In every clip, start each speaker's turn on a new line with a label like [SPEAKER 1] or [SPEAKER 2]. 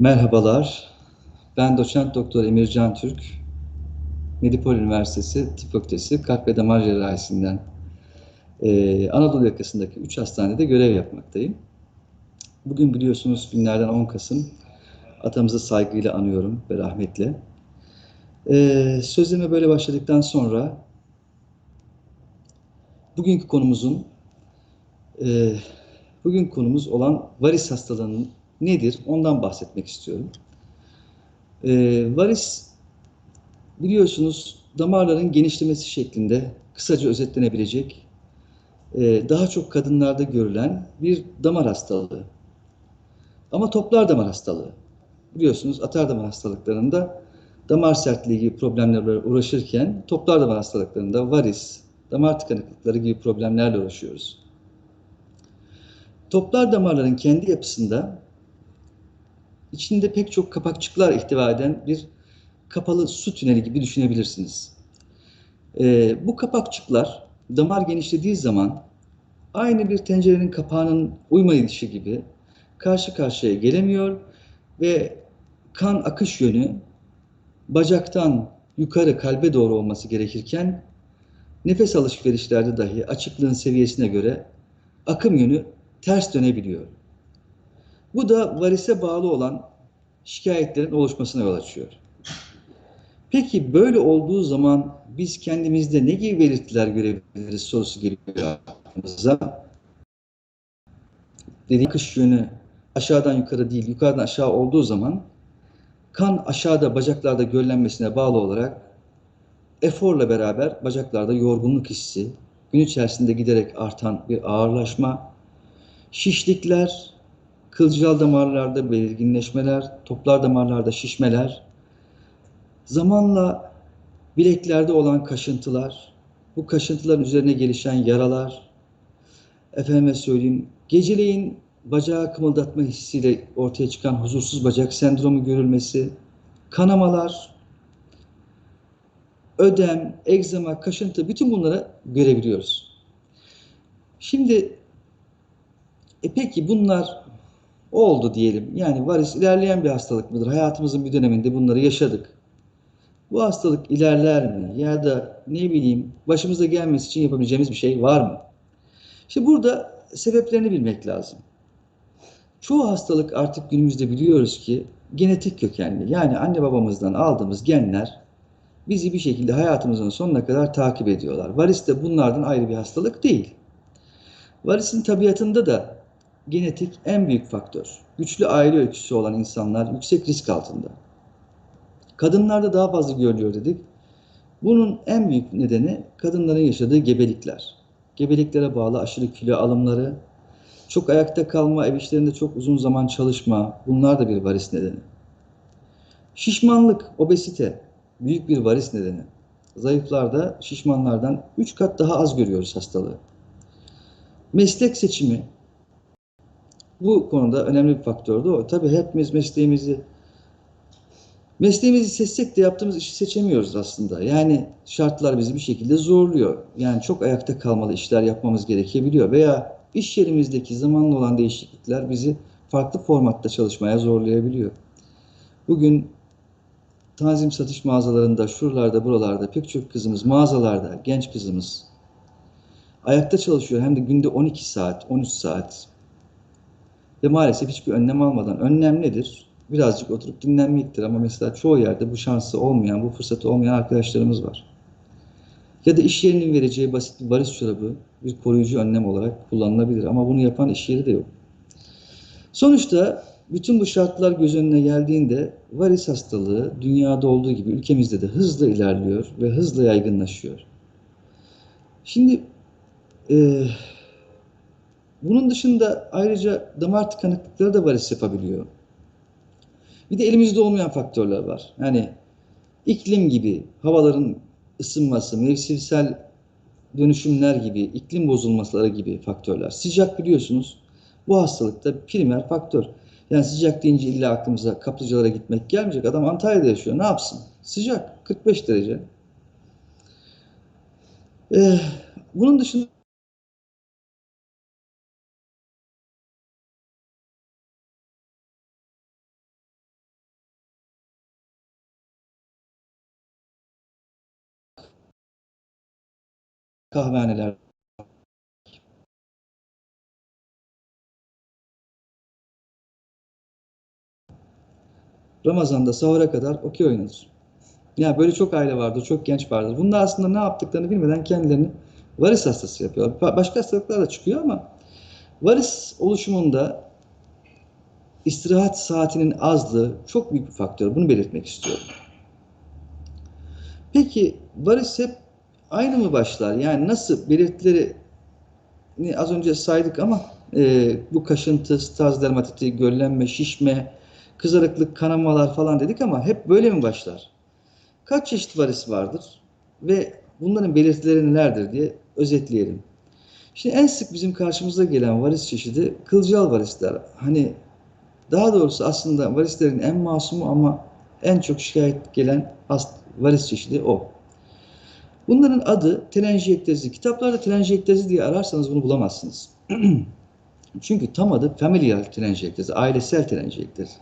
[SPEAKER 1] Merhabalar, ben doçent doktor Emircan Türk, Medipol Üniversitesi Tıp Fakültesi Kalp ve Damar Cerrahisi'nden e, Anadolu yakasındaki 3 hastanede görev yapmaktayım. Bugün biliyorsunuz günlerden 10 Kasım, atamızı saygıyla anıyorum ve rahmetle. E, sözlerime böyle başladıktan sonra bugünkü konumuzun e, bugün konumuz olan varis hastalığının nedir? Ondan bahsetmek istiyorum. E, varis biliyorsunuz damarların genişlemesi şeklinde kısaca özetlenebilecek e, daha çok kadınlarda görülen bir damar hastalığı. Ama toplar damar hastalığı. Biliyorsunuz atar damar hastalıklarında damar sertliği gibi problemlerle uğraşırken toplar damar hastalıklarında varis, damar tıkanıklıkları gibi problemlerle uğraşıyoruz. Toplar damarların kendi yapısında içinde pek çok kapakçıklar ihtiva eden bir kapalı su tüneli gibi düşünebilirsiniz. Ee, bu kapakçıklar damar genişlediği zaman aynı bir tencerenin kapağının uymayışı gibi karşı karşıya gelemiyor ve kan akış yönü bacaktan yukarı kalbe doğru olması gerekirken nefes alışverişlerde dahi açıklığın seviyesine göre akım yönü ters dönebiliyor. Bu da varise bağlı olan şikayetlerin oluşmasına yol açıyor. Peki böyle olduğu zaman biz kendimizde ne gibi belirtiler görebiliriz sorusu geliyor aklımıza. Dediğim akış yönü aşağıdan yukarı değil, yukarıdan aşağı olduğu zaman kan aşağıda bacaklarda göllenmesine bağlı olarak eforla beraber bacaklarda yorgunluk hissi, gün içerisinde giderek artan bir ağırlaşma, şişlikler, kılcal damarlarda belirginleşmeler, toplar damarlarda şişmeler, zamanla bileklerde olan kaşıntılar, bu kaşıntıların üzerine gelişen yaralar, efendime söyleyeyim, geceleyin bacağı kımıldatma hissiyle ortaya çıkan huzursuz bacak sendromu görülmesi, kanamalar, ödem, egzama, kaşıntı bütün bunları görebiliyoruz. Şimdi e peki bunlar oldu diyelim. Yani varis ilerleyen bir hastalık mıdır? Hayatımızın bir döneminde bunları yaşadık. Bu hastalık ilerler mi? Ya da ne bileyim başımıza gelmesi için yapabileceğimiz bir şey var mı? İşte burada sebeplerini bilmek lazım. Çoğu hastalık artık günümüzde biliyoruz ki genetik kökenli. Yani anne babamızdan aldığımız genler bizi bir şekilde hayatımızın sonuna kadar takip ediyorlar. Varis de bunlardan ayrı bir hastalık değil. Varisin tabiatında da genetik en büyük faktör. Güçlü aile öyküsü olan insanlar yüksek risk altında. Kadınlarda daha fazla görülüyor dedik. Bunun en büyük nedeni kadınların yaşadığı gebelikler. Gebeliklere bağlı aşırı kilo alımları, çok ayakta kalma, ev işlerinde çok uzun zaman çalışma, bunlar da bir varis nedeni. Şişmanlık, obesite, büyük bir varis nedeni. Zayıflarda şişmanlardan 3 kat daha az görüyoruz hastalığı. Meslek seçimi, bu konuda önemli bir faktördü o. Tabii hepimiz mesleğimizi mesleğimizi seçsek de yaptığımız işi seçemiyoruz aslında. Yani şartlar bizi bir şekilde zorluyor. Yani çok ayakta kalmalı işler yapmamız gerekebiliyor veya iş yerimizdeki zamanla olan değişiklikler bizi farklı formatta çalışmaya zorlayabiliyor. Bugün tanzim satış mağazalarında, şuralarda, buralarda pek çok kızımız, mağazalarda genç kızımız ayakta çalışıyor. Hem de günde 12 saat, 13 saat. Ve maalesef hiçbir önlem almadan. Önlem nedir? Birazcık oturup dinlenmektir ama mesela çoğu yerde bu şansı olmayan, bu fırsatı olmayan arkadaşlarımız var. Ya da iş yerinin vereceği basit bir varis çorabı bir koruyucu önlem olarak kullanılabilir ama bunu yapan iş yeri de yok. Sonuçta bütün bu şartlar göz önüne geldiğinde varis hastalığı dünyada olduğu gibi ülkemizde de hızla ilerliyor ve hızla yaygınlaşıyor. Şimdi e, bunun dışında ayrıca damar tıkanıklıkları da varis yapabiliyor. Bir de elimizde olmayan faktörler var. Yani iklim gibi, havaların ısınması, mevsimsel dönüşümler gibi, iklim bozulmaları gibi faktörler. Sıcak biliyorsunuz bu hastalıkta primer faktör. Yani sıcak deyince illa aklımıza kaplıcalara gitmek gelmeyecek. Adam Antalya'da yaşıyor. Ne yapsın? Sıcak. 45 derece. Ee, bunun dışında kahvehaneler Ramazan'da sahura kadar okey oynanır. Yani böyle çok aile vardır, çok genç vardır. Bunlar aslında ne yaptıklarını bilmeden kendilerini varis hastası yapıyorlar. Ba- Başka hastalıklar da çıkıyor ama varis oluşumunda istirahat saatinin azlığı çok büyük bir faktör. Bunu belirtmek istiyorum. Peki varis hep aynı mı başlar? Yani nasıl belirtileri az önce saydık ama e, bu kaşıntı, staz dermatiti, göllenme, şişme, kızarıklık, kanamalar falan dedik ama hep böyle mi başlar? Kaç çeşit varis vardır ve bunların belirtileri nelerdir diye özetleyelim. Şimdi en sık bizim karşımıza gelen varis çeşidi kılcal varisler. Hani daha doğrusu aslında varislerin en masumu ama en çok şikayet gelen varis çeşidi o. Bunların adı telenjiyektezi. Kitaplarda telenjiyektezi diye ararsanız bunu bulamazsınız. Çünkü tam adı familial telenjiyektezi, ailesel telenjiyektezi.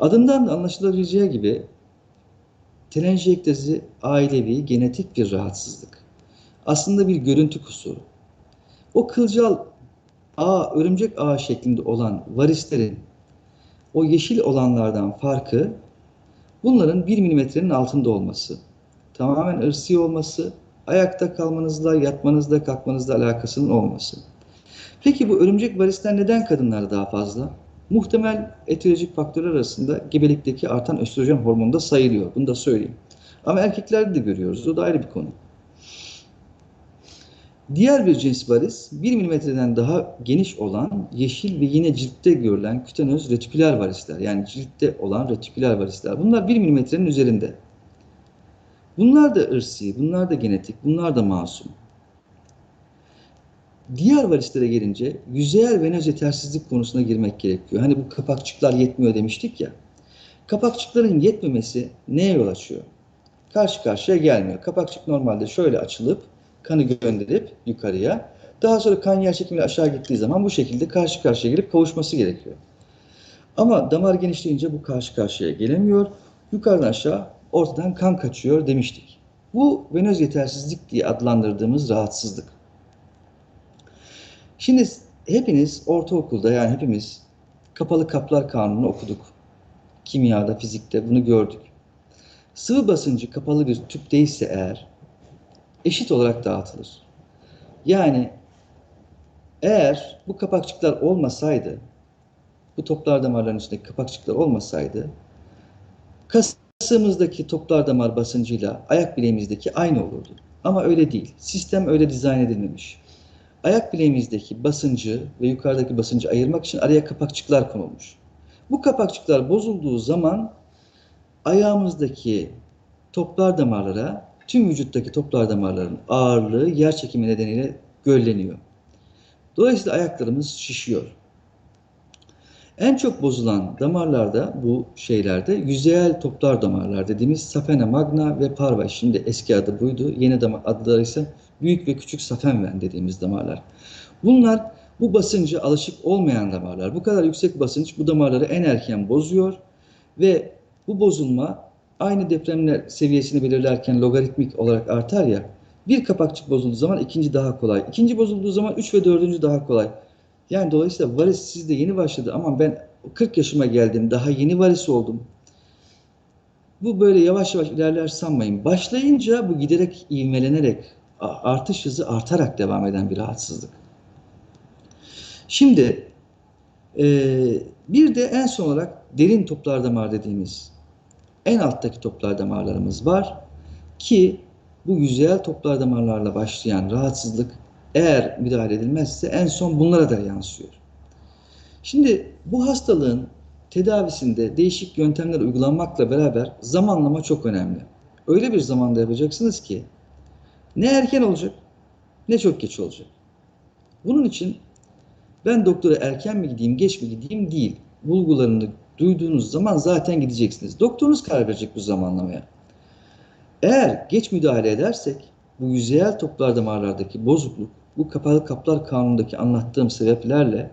[SPEAKER 1] Adından da anlaşılabileceği gibi telenjiyektezi ailevi, genetik bir rahatsızlık. Aslında bir görüntü kusuru. O kılcal ağ, örümcek ağı şeklinde olan varislerin o yeşil olanlardan farkı bunların 1 milimetrenin altında olması. Tamamen ırsi olması, ayakta kalmanızla, yatmanızla, kalkmanızla alakasının olması. Peki bu örümcek varisler neden kadınlarda daha fazla? Muhtemel etiolojik faktörler arasında gebelikteki artan östrojen hormonu da sayılıyor. Bunu da söyleyeyim. Ama erkeklerde de görüyoruz. O da ayrı bir konu. Diğer bir cins varis 1 milimetreden daha geniş olan yeşil ve yine ciltte görülen kütenöz retiküler varisler. Yani ciltte olan retiküler varisler. Bunlar 1 milimetrenin üzerinde. Bunlar da ırsi, bunlar da genetik, bunlar da masum. Diğer varislere gelince yüzeyel venöz yetersizlik konusuna girmek gerekiyor. Hani bu kapakçıklar yetmiyor demiştik ya. Kapakçıkların yetmemesi neye yol açıyor? Karşı karşıya gelmiyor. Kapakçık normalde şöyle açılıp kanı gönderip yukarıya. Daha sonra kan yer çekimiyle aşağı gittiği zaman bu şekilde karşı karşıya gelip kavuşması gerekiyor. Ama damar genişleyince bu karşı karşıya gelemiyor. Yukarıdan aşağı ortadan kan kaçıyor demiştik. Bu venöz yetersizlik diye adlandırdığımız rahatsızlık. Şimdi hepiniz ortaokulda yani hepimiz kapalı kaplar kanunu okuduk. Kimyada, fizikte bunu gördük. Sıvı basıncı kapalı bir tüp değilse eğer eşit olarak dağıtılır. Yani eğer bu kapakçıklar olmasaydı, bu toplar damarların üstündeki kapakçıklar olmasaydı, kasımızdaki toplar damar basıncıyla ayak bileğimizdeki aynı olurdu. Ama öyle değil. Sistem öyle dizayn edilmemiş. Ayak bileğimizdeki basıncı ve yukarıdaki basıncı ayırmak için araya kapakçıklar konulmuş. Bu kapakçıklar bozulduğu zaman ayağımızdaki toplar damarlara tüm vücuttaki toplar damarların ağırlığı yer çekimi nedeniyle gölleniyor. Dolayısıyla ayaklarımız şişiyor. En çok bozulan damarlarda bu şeylerde yüzeyel toplar damarlar dediğimiz safena magna ve parva. Şimdi eski adı buydu. Yeni damar adları ise büyük ve küçük safenven dediğimiz damarlar. Bunlar bu basıncı alışık olmayan damarlar. Bu kadar yüksek basınç bu damarları en erken bozuyor ve bu bozulma aynı depremler seviyesini belirlerken logaritmik olarak artar ya. Bir kapakçık bozulduğu zaman ikinci daha kolay. İkinci bozulduğu zaman üç ve dördüncü daha kolay. Yani dolayısıyla varis sizde yeni başladı ama ben 40 yaşıma geldim daha yeni varis oldum. Bu böyle yavaş yavaş ilerler sanmayın. Başlayınca bu giderek ivmelenerek artış hızı artarak devam eden bir rahatsızlık. Şimdi e, bir de en son olarak derin toplar damar dediğimiz en alttaki toplar damarlarımız var ki bu yüzeyel toplar damarlarla başlayan rahatsızlık eğer müdahale edilmezse en son bunlara da yansıyor. Şimdi bu hastalığın tedavisinde değişik yöntemler uygulanmakla beraber zamanlama çok önemli. Öyle bir zamanda yapacaksınız ki ne erken olacak ne çok geç olacak. Bunun için ben doktora erken mi gideyim, geç mi gideyim değil. Bulgularını duyduğunuz zaman zaten gideceksiniz. Doktorunuz karar verecek bu zamanlamaya. Eğer geç müdahale edersek bu yüzeyel toplar damarlardaki bozukluk bu kapalı kaplar kanunundaki anlattığım sebeplerle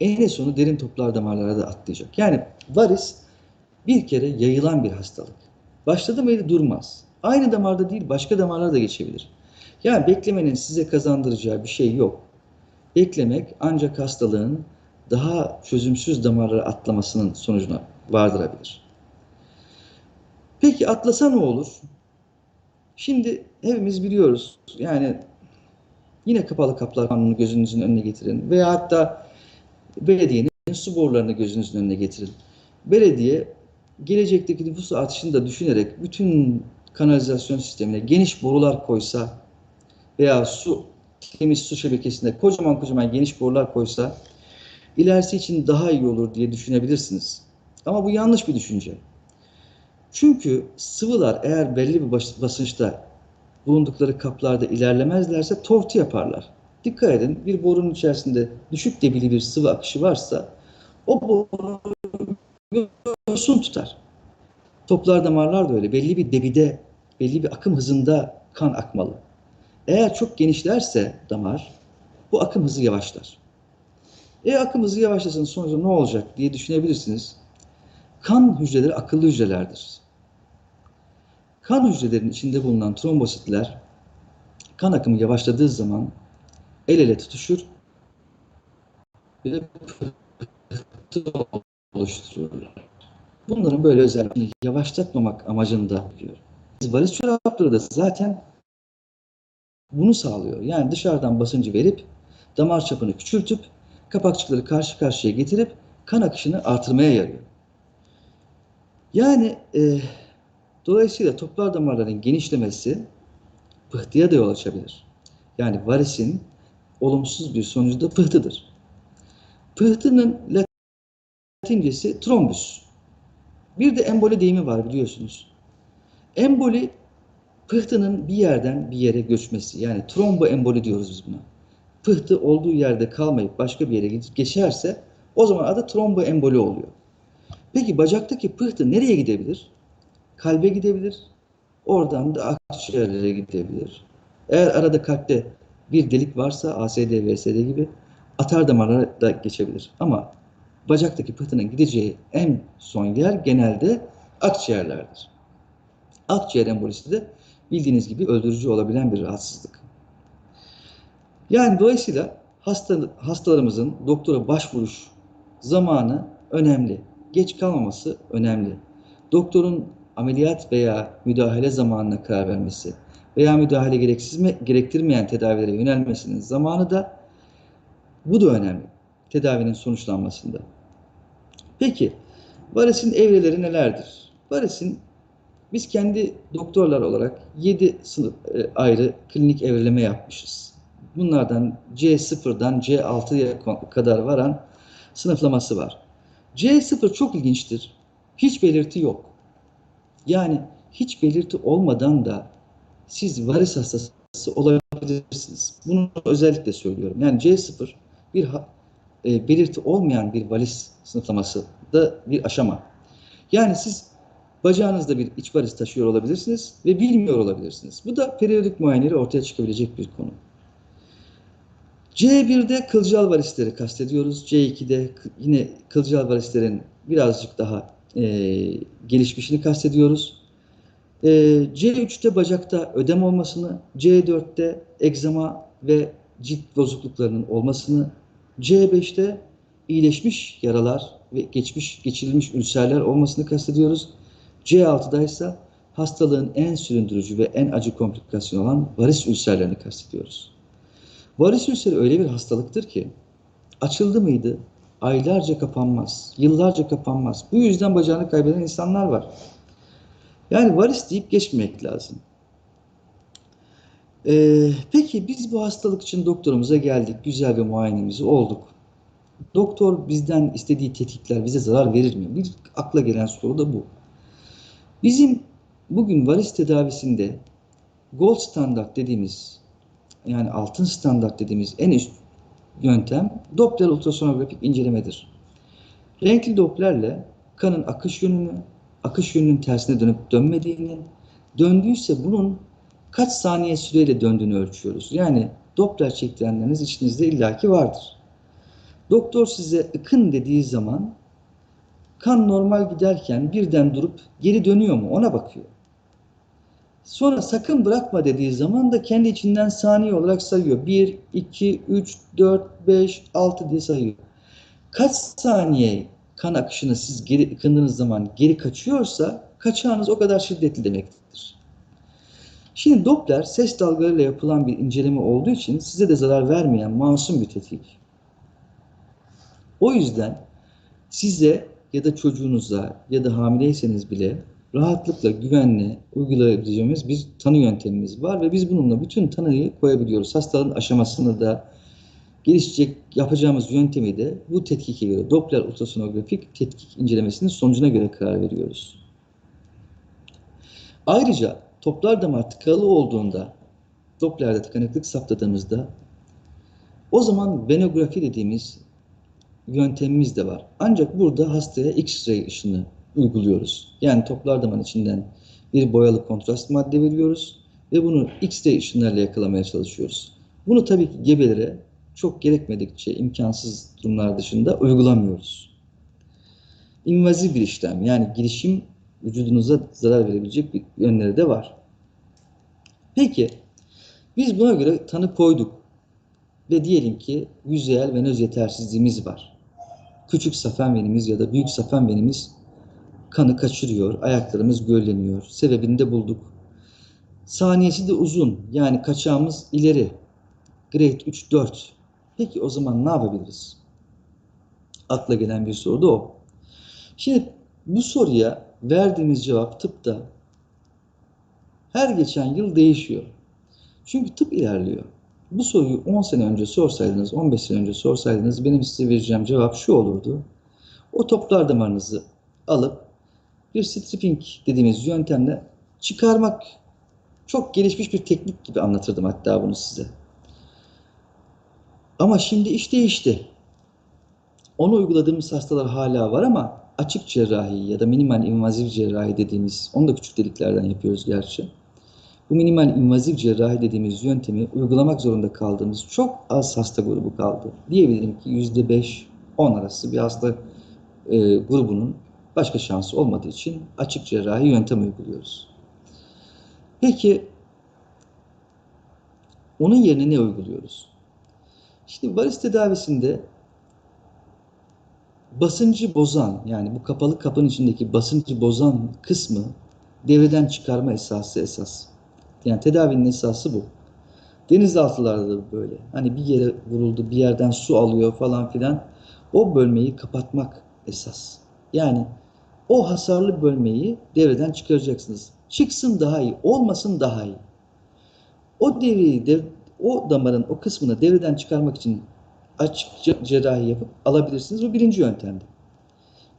[SPEAKER 1] en sonu derin toplar damarlara da atlayacak. Yani varis bir kere yayılan bir hastalık. Başladı mıydı durmaz. Aynı damarda değil başka damarlara da geçebilir. Yani beklemenin size kazandıracağı bir şey yok. Beklemek ancak hastalığın daha çözümsüz damarlara atlamasının sonucuna vardırabilir. Peki atlasa ne olur? Şimdi hepimiz biliyoruz. Yani yine kapalı kaplar kanunu gözünüzün önüne getirin. Veya hatta belediyenin su borularını gözünüzün önüne getirin. Belediye gelecekteki nüfus artışını da düşünerek bütün kanalizasyon sistemine geniş borular koysa veya su temiz su şebekesinde kocaman kocaman geniş borular koysa ilerisi için daha iyi olur diye düşünebilirsiniz. Ama bu yanlış bir düşünce. Çünkü sıvılar eğer belli bir basınçta bulundukları kaplarda ilerlemezlerse tortu yaparlar. Dikkat edin bir borunun içerisinde düşük debili bir sıvı akışı varsa o boru yosun tutar. Toplar damarlar da öyle. Belli bir debide, belli bir akım hızında kan akmalı. Eğer çok genişlerse damar bu akım hızı yavaşlar. E akım hızı yavaşlasın sonuçta ne olacak diye düşünebilirsiniz. Kan hücreleri akıllı hücrelerdir. Kan hücrelerinin içinde bulunan trombositler kan akımı yavaşladığı zaman el ele tutuşur ve pıhtı oluştururlar. Bunların böyle özelliğini yavaşlatmamak amacında diyor. Varis çorapları da zaten bunu sağlıyor. Yani dışarıdan basıncı verip damar çapını küçültüp kapakçıkları karşı karşıya getirip kan akışını artırmaya yarıyor. Yani e, dolayısıyla toplar damarların genişlemesi pıhtıya da yol açabilir. Yani varisin olumsuz bir sonucu da pıhtıdır. Pıhtının latincesi trombüs. Bir de emboli deyimi var biliyorsunuz. Emboli pıhtının bir yerden bir yere göçmesi. Yani tromboemboli diyoruz biz buna. Pıhtı olduğu yerde kalmayıp başka bir yere geçerse o zaman adı tromboemboli oluyor. Peki bacaktaki pıhtı nereye gidebilir? Kalbe gidebilir. Oradan da akciğerlere gidebilir. Eğer arada kalpte bir delik varsa ASD, VSD gibi atar damarlara da geçebilir. Ama bacaktaki pıhtının gideceği en son yer genelde akciğerlerdir. Akciğer embolisi de bildiğiniz gibi öldürücü olabilen bir rahatsızlık. Yani dolayısıyla hasta, hastalarımızın doktora başvuruş zamanı önemli. Geç kalmaması önemli. Doktorun ameliyat veya müdahale zamanına karar vermesi veya müdahale gereksiz mi, gerektirmeyen tedavilere yönelmesinin zamanı da bu da önemli. Tedavinin sonuçlanmasında. Peki, varisin evreleri nelerdir? Varisin biz kendi doktorlar olarak 7 sınıf e, ayrı klinik evreleme yapmışız. Bunlardan C0'dan C6'ya kadar varan sınıflaması var. C0 çok ilginçtir. Hiç belirti yok. Yani hiç belirti olmadan da siz varis hastası olabilirsiniz. Bunu özellikle söylüyorum. Yani C0 bir e, belirti olmayan bir varis sınıflaması da bir aşama. Yani siz bacağınızda bir iç varis taşıyor olabilirsiniz ve bilmiyor olabilirsiniz. Bu da periyodik muayeneyle ortaya çıkabilecek bir konu. C1'de kılcal varisleri kastediyoruz. C2'de yine kılcal varislerin birazcık daha e, gelişmişini kastediyoruz. E, C3'te bacakta ödem olmasını, C4'te egzama ve cilt bozukluklarının olmasını, C5'te iyileşmiş yaralar ve geçmiş geçirilmiş ülserler olmasını kastediyoruz. C6'da ise hastalığın en süründürücü ve en acı komplikasyonu olan varis ülserlerini kastediyoruz. Varis ülseri öyle bir hastalıktır ki açıldı mıydı aylarca kapanmaz, yıllarca kapanmaz. Bu yüzden bacağını kaybeden insanlar var. Yani varis deyip geçmemek lazım. Ee, peki biz bu hastalık için doktorumuza geldik, güzel bir muayenemizi olduk. Doktor bizden istediği tetkikler bize zarar verir mi? Bir akla gelen soru da bu. Bizim bugün varis tedavisinde gold standart dediğimiz yani altın standart dediğimiz en üst yöntem Doppler ultrasonografik incelemedir. Renkli Doppler'le kanın akış yönünü, akış yönünün tersine dönüp dönmediğini, döndüyse bunun kaç saniye süreyle döndüğünü ölçüyoruz. Yani Doppler çektirenleriniz içinizde illaki vardır. Doktor size ıkın dediği zaman kan normal giderken birden durup geri dönüyor mu ona bakıyor. Sonra sakın bırakma dediği zaman da kendi içinden saniye olarak sayıyor. 1, 2, 3, 4, 5, 6 diye sayıyor. Kaç saniye kan akışını siz geri ıkındığınız zaman geri kaçıyorsa kaçağınız o kadar şiddetli demektir. Şimdi Doppler ses dalgalarıyla yapılan bir inceleme olduğu için size de zarar vermeyen masum bir tetkik. O yüzden size ya da çocuğunuza ya da hamileyseniz bile rahatlıkla güvenle uygulayabileceğimiz bir tanı yöntemimiz var ve biz bununla bütün tanıyı koyabiliyoruz. Hastalığın aşamasını da gelişecek yapacağımız yöntemi de bu tetkike göre Doppler ultrasonografik tetkik incelemesinin sonucuna göre karar veriyoruz. Ayrıca toplar damar tıkalı olduğunda Doppler'de tıkanıklık saptadığımızda o zaman venografi dediğimiz yöntemimiz de var. Ancak burada hastaya X-ray ışını uyguluyoruz. Yani damarın içinden bir boyalı kontrast madde veriyoruz ve bunu X-ray ışınlarla yakalamaya çalışıyoruz. Bunu tabii ki gebelere çok gerekmedikçe imkansız durumlar dışında uygulamıyoruz. İnvaziv bir işlem yani girişim vücudunuza zarar verebilecek bir yönleri de var. Peki biz buna göre tanı koyduk ve diyelim ki yüzeyel venöz yetersizliğimiz var. Küçük safen venimiz ya da büyük safen venimiz kanı kaçırıyor, ayaklarımız gölleniyor. Sebebini de bulduk. Saniyesi de uzun yani kaçağımız ileri. Grade 3-4. Peki o zaman ne yapabiliriz? Akla gelen bir soru da o. Şimdi bu soruya verdiğimiz cevap tıpta her geçen yıl değişiyor. Çünkü tıp ilerliyor. Bu soruyu 10 sene önce sorsaydınız, 15 sene önce sorsaydınız benim size vereceğim cevap şu olurdu. O toplar damarınızı alıp bir stripping dediğimiz yöntemle çıkarmak çok gelişmiş bir teknik gibi anlatırdım hatta bunu size. Ama şimdi iş değişti. Onu uyguladığımız hastalar hala var ama açık cerrahi ya da minimal invaziv cerrahi dediğimiz, onu da küçük deliklerden yapıyoruz gerçi. Bu minimal invaziv cerrahi dediğimiz yöntemi uygulamak zorunda kaldığımız çok az hasta grubu kaldı. Diyebilirim ki %5-10 arası bir hasta e, grubunun başka şansı olmadığı için açık cerrahi yöntem uyguluyoruz. Peki onun yerine ne uyguluyoruz? Şimdi varis tedavisinde basıncı bozan yani bu kapalı kapın içindeki basıncı bozan kısmı devreden çıkarma esası esas. Yani tedavinin esası bu. Denizaltılarda da böyle. Hani bir yere vuruldu, bir yerden su alıyor falan filan. O bölmeyi kapatmak esas. Yani o hasarlı bölmeyi devreden çıkaracaksınız. Çıksın daha iyi, olmasın daha iyi. O devreyi, dev, o damarın o kısmını devreden çıkarmak için açık cerrahi yapıp alabilirsiniz. Bu birinci yöntemdi.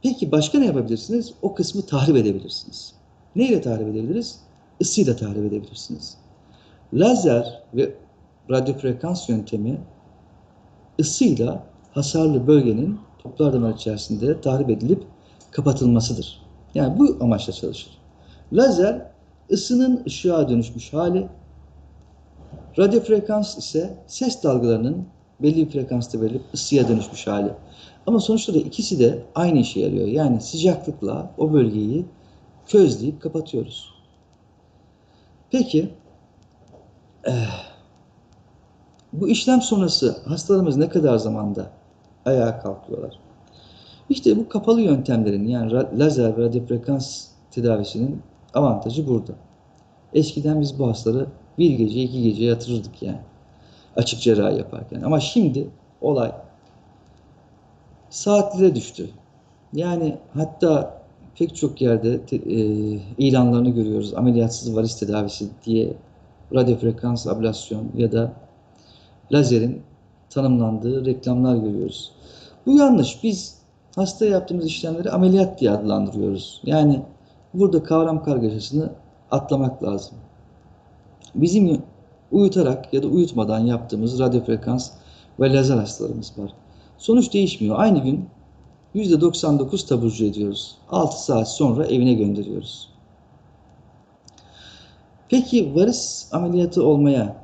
[SPEAKER 1] Peki başka ne yapabilirsiniz? O kısmı tahrip edebilirsiniz. Neyle tahrip edebiliriz? Isıyla tahrip edebilirsiniz. Lazer ve radyofrekans yöntemi ısıyla hasarlı bölgenin toplar damar içerisinde tahrip edilip kapatılmasıdır. Yani bu amaçla çalışır. Lazer ısının ışığa dönüşmüş hali, radyofrekans ise ses dalgalarının belli bir frekansta verilip ısıya dönüşmüş hali. Ama sonuçta da ikisi de aynı işe yarıyor. Yani sıcaklıkla o bölgeyi közleyip kapatıyoruz. Peki eh, bu işlem sonrası hastalarımız ne kadar zamanda ayağa kalkıyorlar? İşte bu kapalı yöntemlerin yani lazer ve radyofrekans tedavisinin avantajı burada. Eskiden biz bu hastaları bir gece iki gece yatırırdık yani. Açık cerrahi yaparken. Ama şimdi olay saatlere düştü. Yani hatta pek çok yerde te, e, ilanlarını görüyoruz. Ameliyatsız varis tedavisi diye radyofrekans ablasyon ya da lazerin tanımlandığı reklamlar görüyoruz. Bu yanlış. Biz hasta yaptığımız işlemleri ameliyat diye adlandırıyoruz. Yani burada kavram kargaşasını atlamak lazım. Bizim uyutarak ya da uyutmadan yaptığımız radyofrekans ve lazer hastalarımız var. Sonuç değişmiyor. Aynı gün %99 taburcu ediyoruz. 6 saat sonra evine gönderiyoruz. Peki varis ameliyatı olmaya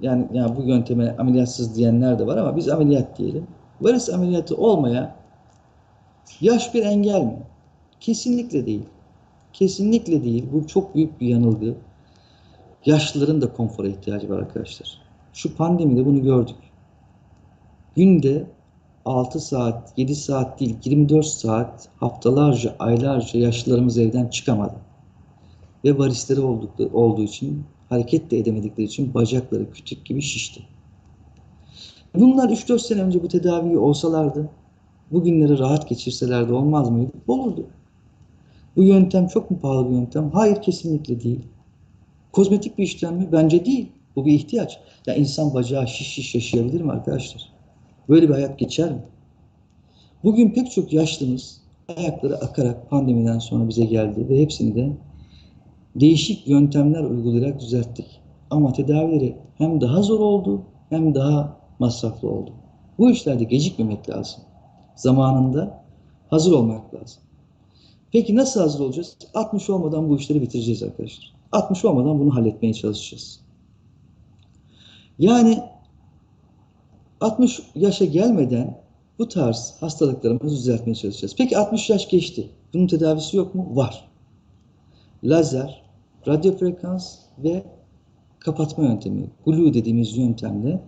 [SPEAKER 1] yani, yani bu yönteme ameliyatsız diyenler de var ama biz ameliyat diyelim. Varis ameliyatı olmaya yaş bir engel mi? Kesinlikle değil. Kesinlikle değil. Bu çok büyük bir yanılgı. Yaşlıların da konfora ihtiyacı var arkadaşlar. Şu pandemide bunu gördük. Günde 6 saat, 7 saat değil 24 saat haftalarca, aylarca yaşlılarımız evden çıkamadı. Ve varisleri oldukları, olduğu için, hareket de edemedikleri için bacakları kütük gibi şişti. Bunlar 3-4 sene önce bu tedaviyi olsalardı, bugünleri rahat geçirselerdi olmaz mıydı? Olurdu. Bu yöntem çok mu pahalı bir yöntem? Hayır kesinlikle değil. Kozmetik bir işlem mi? Bence değil. Bu bir ihtiyaç. Ya insan bacağı şiş şiş yaşayabilir mi arkadaşlar? Böyle bir hayat geçer mi? Bugün pek çok yaşlımız ayakları akarak pandemiden sonra bize geldi ve hepsini de değişik yöntemler uygulayarak düzelttik. Ama tedavileri hem daha zor oldu hem daha masraflı oldu. Bu işlerde gecikmemek lazım. Zamanında hazır olmak lazım. Peki nasıl hazır olacağız? 60 olmadan bu işleri bitireceğiz arkadaşlar. 60 olmadan bunu halletmeye çalışacağız. Yani 60 yaşa gelmeden bu tarz hastalıklarımızı düzeltmeye çalışacağız. Peki 60 yaş geçti. Bunun tedavisi yok mu? Var. Lazer, radyofrekans ve kapatma yöntemi, glue dediğimiz yöntemle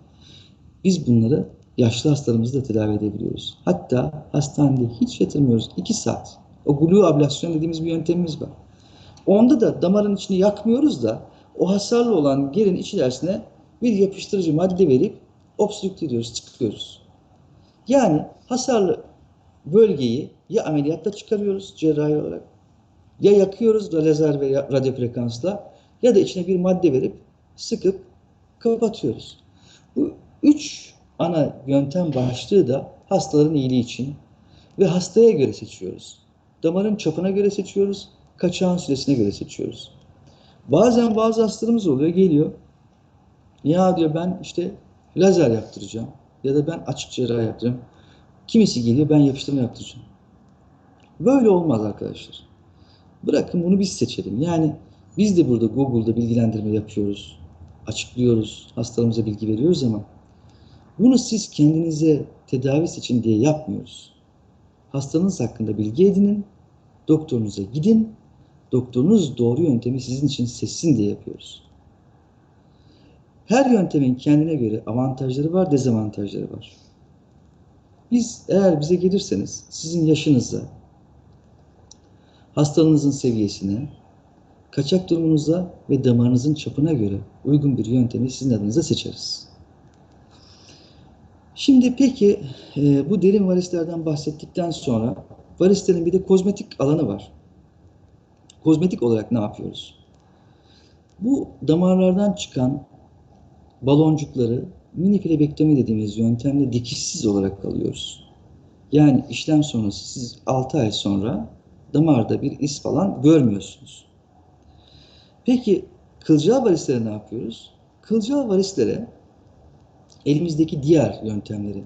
[SPEAKER 1] biz bunları yaşlı hastalarımızı da tedavi edebiliyoruz. Hatta hastanede hiç yatırmıyoruz. 2 saat. O glue ablasyon dediğimiz bir yöntemimiz var. Onda da damarın içini yakmıyoruz da o hasarlı olan yerin içerisine bir yapıştırıcı madde verip obstrükte ediyoruz, çıkıyoruz. Yani hasarlı bölgeyi ya ameliyatla çıkarıyoruz cerrahi olarak ya yakıyoruz lazer ve radyo frekansla ya da içine bir madde verip sıkıp kapatıyoruz. Bu üç ana yöntem başlığı da hastaların iyiliği için ve hastaya göre seçiyoruz. Damarın çapına göre seçiyoruz, kaçağın süresine göre seçiyoruz. Bazen bazı hastalarımız oluyor, geliyor. Ya diyor ben işte lazer yaptıracağım ya da ben açık cerrahi yaptıracağım. Kimisi geliyor ben yapıştırma yaptıracağım. Böyle olmaz arkadaşlar. Bırakın bunu biz seçelim. Yani biz de burada Google'da bilgilendirme yapıyoruz. Açıklıyoruz. Hastalarımıza bilgi veriyoruz ama bunu siz kendinize tedavi seçin diye yapmıyoruz. Hastanız hakkında bilgi edinin. Doktorunuza gidin. Doktorunuz doğru yöntemi sizin için seçsin diye yapıyoruz. Her yöntemin kendine göre avantajları var, dezavantajları var. Biz eğer bize gelirseniz sizin yaşınıza, hastalığınızın seviyesine, kaçak durumunuza ve damarınızın çapına göre uygun bir yöntemi sizin adınıza seçeriz. Şimdi peki e, bu derin varislerden bahsettikten sonra varislerin bir de kozmetik alanı var. Kozmetik olarak ne yapıyoruz? Bu damarlardan çıkan baloncukları mini flebektomi dediğimiz yöntemle dikişsiz olarak alıyoruz. Yani işlem sonrası siz 6 ay sonra damarda bir iz falan görmüyorsunuz. Peki kılcal varislere ne yapıyoruz? Kılcal varislere elimizdeki diğer yöntemleri